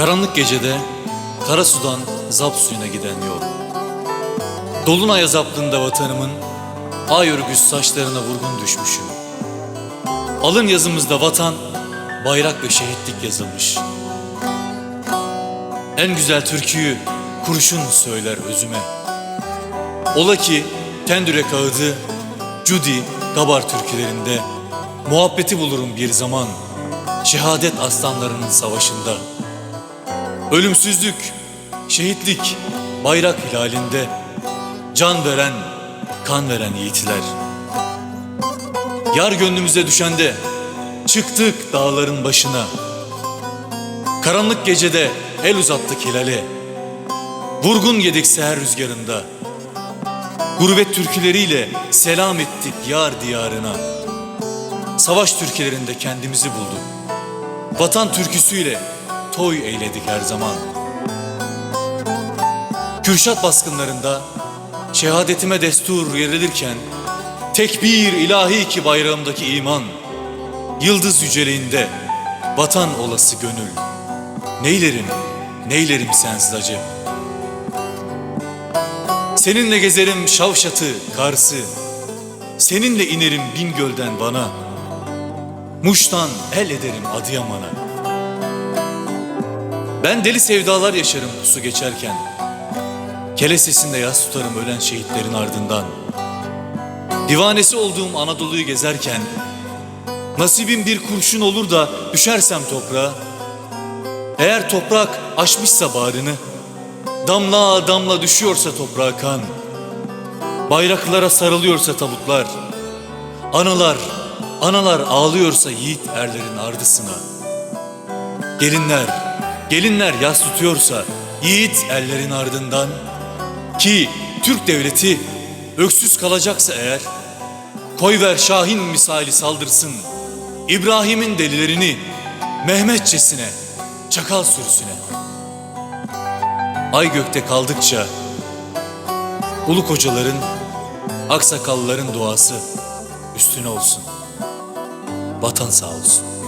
Karanlık gecede Karasu'dan Zap suyuna giden yol. Dolunay azaplığında vatanımın ay örgüsü saçlarına vurgun düşmüşüm. Alın yazımızda vatan, bayrak ve şehitlik yazılmış. En güzel türküyü kurşun söyler özüme. Ola ki Tendürek ağıdı, Cudi, Gabar türkülerinde muhabbeti bulurum bir zaman. Şehadet aslanlarının savaşında. Ölümsüzlük, şehitlik, bayrak hilalinde can veren, kan veren yiğitler. Yar gönlümüze düşende çıktık dağların başına. Karanlık gecede el uzattık hilale. Vurgun yedik seher rüzgarında. Gurbet türküleriyle selam ettik yar diyarına. Savaş türkülerinde kendimizi bulduk. Vatan türküsüyle toy eyledik her zaman. Kürşat baskınlarında şehadetime destur verilirken tekbir ilahi ki bayrağımdaki iman yıldız yüceliğinde vatan olası gönül. Neylerim neylerim sensiz acı? Seninle gezerim Şavşat'ı Kars'ı. Seninle inerim Bingöl'den bana. Muş'tan el ederim Adıyaman'a ben deli sevdalar yaşarım pusu geçerken Kele sesinde yas tutarım ölen şehitlerin ardından. Divanesi olduğum Anadolu'yu gezerken nasibim bir kurşun olur da düşersem toprağa. Eğer toprak aşmışsa bağrını, damla damla düşüyorsa toprağa kan, bayraklara sarılıyorsa tabutlar, analar, analar ağlıyorsa yiğit erlerin ardısına. Gelinler, gelinler yas tutuyorsa yiğit ellerin ardından, ki Türk devleti öksüz kalacaksa eğer koyver Şahin misali saldırsın İbrahim'in delilerini Mehmetçesine çakal sürüsüne Ay gökte kaldıkça ulu kocaların aksakallıların duası üstüne olsun. Vatan sağ olsun.